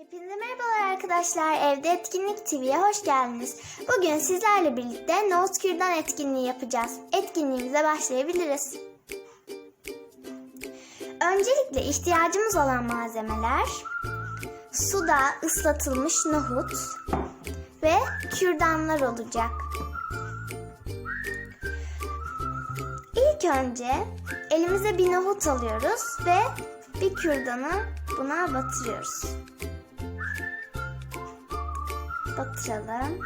Hepinize merhabalar arkadaşlar. Evde Etkinlik TV'ye hoş geldiniz. Bugün sizlerle birlikte Nohut Kürdan etkinliği yapacağız. Etkinliğimize başlayabiliriz. Öncelikle ihtiyacımız olan malzemeler suda ıslatılmış nohut ve kürdanlar olacak. İlk önce elimize bir nohut alıyoruz ve bir kürdanı buna batırıyoruz. Batıralım.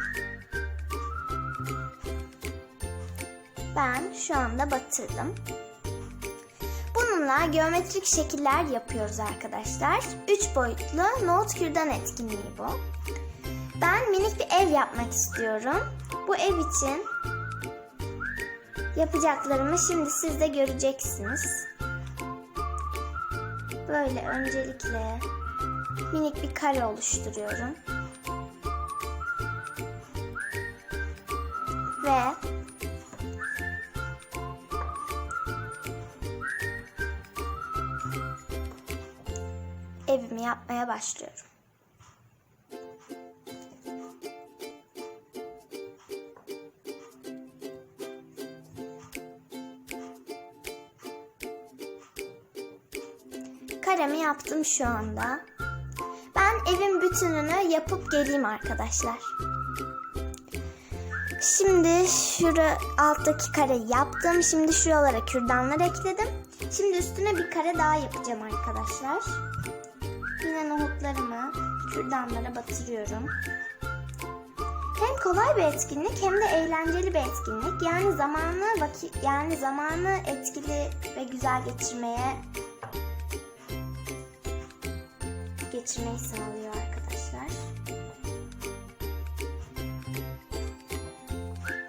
Ben şu anda batırdım. Bununla geometrik şekiller yapıyoruz arkadaşlar. 3 boyutlu nohut kürdan etkinliği bu. Ben minik bir ev yapmak istiyorum. Bu ev için yapacaklarımı şimdi siz de göreceksiniz. Böyle öncelikle minik bir kare oluşturuyorum. Evimi yapmaya başlıyorum. Karemi yaptım şu anda. Ben evin bütününü yapıp geleyim arkadaşlar. Şimdi şura alttaki kare yaptım. Şimdi şuralara kürdanlar ekledim. Şimdi üstüne bir kare daha yapacağım arkadaşlar. Yine nohutlarımı kürdanlara batırıyorum. Hem kolay bir etkinlik hem de eğlenceli bir etkinlik. Yani zamanı vakit yani zamanı etkili ve güzel geçirmeye geçirmeyi sağlıyor arkadaşlar.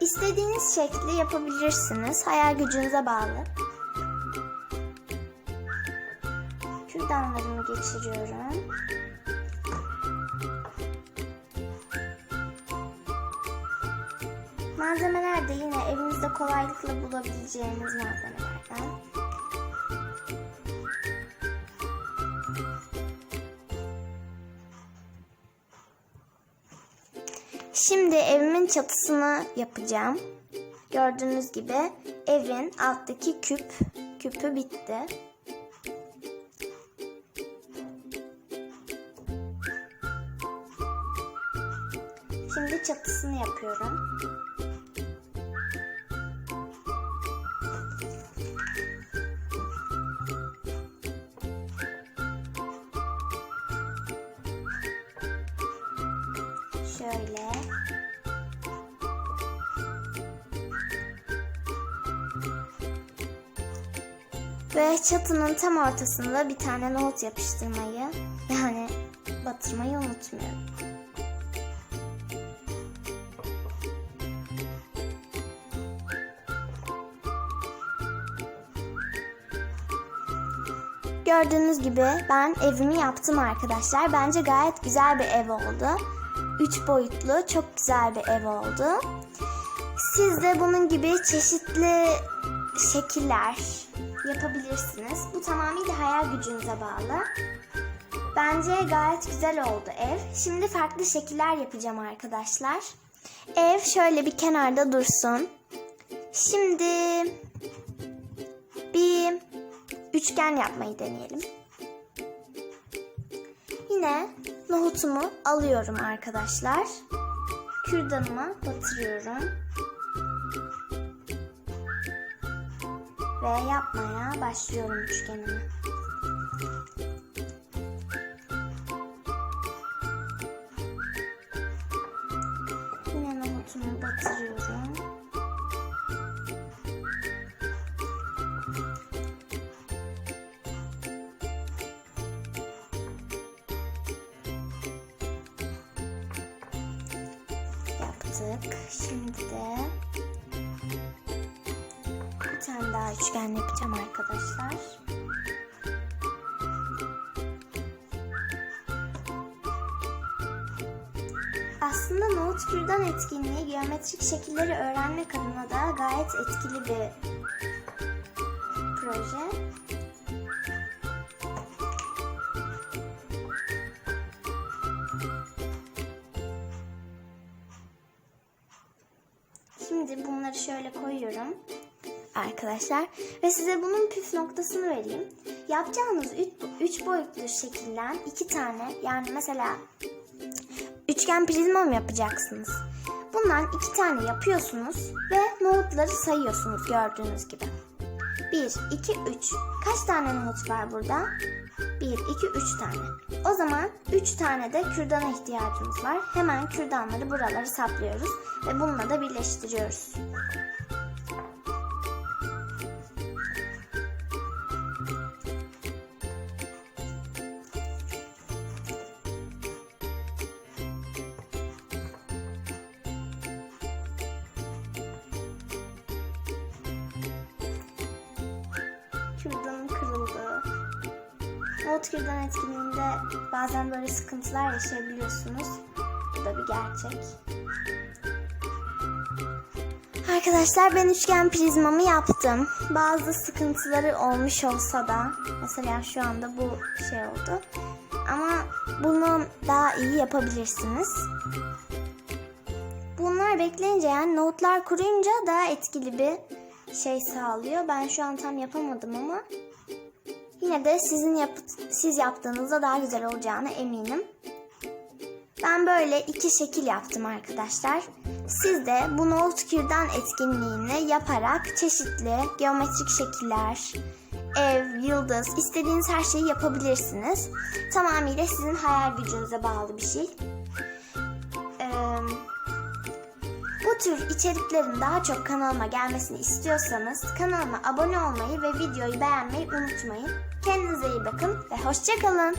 İstediğiniz şekli yapabilirsiniz. Hayal gücünüze bağlı. Kürdanlarımı geçiriyorum. Malzemeler de yine evinizde kolaylıkla bulabileceğiniz malzemelerden. Şimdi evimin çatısını yapacağım. Gördüğünüz gibi evin alttaki küp küpü bitti. Şimdi çatısını yapıyorum. Şöyle. Ve çatının tam ortasında bir tane nohut yapıştırmayı yani batırmayı unutmuyorum. Gördüğünüz gibi ben evimi yaptım arkadaşlar. Bence gayet güzel bir ev oldu. 3 boyutlu çok güzel bir ev oldu. Siz de bunun gibi çeşitli şekiller yapabilirsiniz. Bu tamamıyla hayal gücünüze bağlı. Bence gayet güzel oldu ev. Şimdi farklı şekiller yapacağım arkadaşlar. Ev şöyle bir kenarda dursun. Şimdi bir üçgen yapmayı deneyelim. Yine nohutumu alıyorum arkadaşlar. Kürdanıma batırıyorum. Ve yapmaya başlıyorum üçgenimi. Yaptık. Şimdi de bir tane daha üçgen yapacağım arkadaşlar. Aslında nohut kürdan etkinliği geometrik şekilleri öğrenmek adına da gayet etkili bir proje. Şimdi bunları şöyle koyuyorum arkadaşlar. Ve size bunun püf noktasını vereyim. Yapacağınız 3 boyutlu şekilden iki tane yani mesela üçgen prizma mı yapacaksınız? Bundan iki tane yapıyorsunuz ve nohutları sayıyorsunuz gördüğünüz gibi. 1, 2, 3. Kaç tane nohut var burada? 1, 2, 3 tane. O zaman 3 tane de kürdana ihtiyacımız var. Hemen kürdanları buraları saplıyoruz ve bununla da birleştiriyoruz. Nohut kürdan etkinliğinde bazen böyle sıkıntılar yaşayabiliyorsunuz. Bu da bir gerçek. Arkadaşlar ben üçgen prizmamı yaptım. Bazı sıkıntıları olmuş olsa da mesela şu anda bu şey oldu. Ama bunu daha iyi yapabilirsiniz. Bunlar bekleyince yani nohutlar kuruyunca daha etkili bir şey sağlıyor. Ben şu an tam yapamadım ama yine de sizin yap siz yaptığınızda daha güzel olacağına eminim. Ben böyle iki şekil yaptım arkadaşlar. Siz de bu nohut kürdan etkinliğini yaparak çeşitli geometrik şekiller, ev, yıldız, istediğiniz her şeyi yapabilirsiniz. Tamamıyla sizin hayal gücünüze bağlı bir şey. Bu tür içeriklerin daha çok kanalıma gelmesini istiyorsanız kanalıma abone olmayı ve videoyu beğenmeyi unutmayın. Kendinize iyi bakın ve hoşçakalın.